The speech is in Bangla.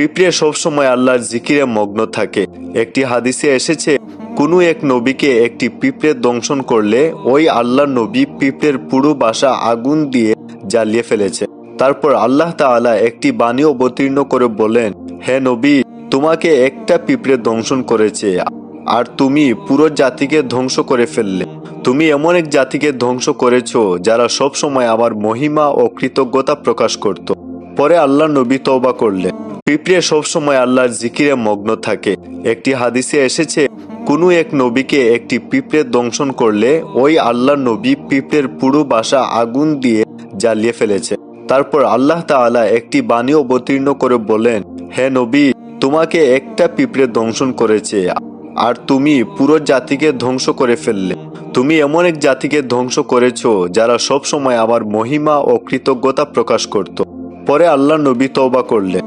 পিঁপড়ে সবসময় আল্লাহর জিকিরে মগ্ন থাকে। একটি হাদিসে এসেছে, কোনো এক নবীকে একটি পিঁপড়ে দংশন করলে ওই আল্লাহ নবী পিঁপড়ের পুরো বাসা আগুন দিয়ে জ্বালিয়ে ফেলেছে। তারপর আল্লাহ তাআলা একটি বাণী অবতীর্ণ করে বলেন, হে নবী, তোমাকে একটা পিঁপড়ে দংশন করেছে, আর তুমি পুরো জাতিকে ধ্বংস করে ফেললে। তুমি এমন এক জাতিকে ধ্বংস করেছ, যারা সবসময় আমার মহিমা ও কৃতজ্ঞতা প্রকাশ করত। পরে আল্লাহ নবী তওবা করলেন। পিঁপড়ে সবসময় আল্লাহর জিকিরে মগ্ন থাকে। একটি হাদিসে এসেছে, কোনো এক নবীকে একটি পিঁপড়ে দংশন করলে ওই আল্লাহর নবী পিঁপড়ের পুরো বাসা আগুন দিয়ে জ্বালিয়ে ফেলেছে। তারপর আল্লাহ তাআলা একটি বাণী অবতীর্ণ করে বলেন হে নবী, তোমাকে একটা পিঁপড়ে দংশন করেছে, আর তুমি পুরো জাতিকে ধ্বংস করে ফেললে। তুমি এমন এক জাতিকে ধ্বংস করেছ, যারা সব সময় আমার মহিমা ও কৃতজ্ঞতা প্রকাশ করত। পরে আল্লাহ নবী তওবা করলেন।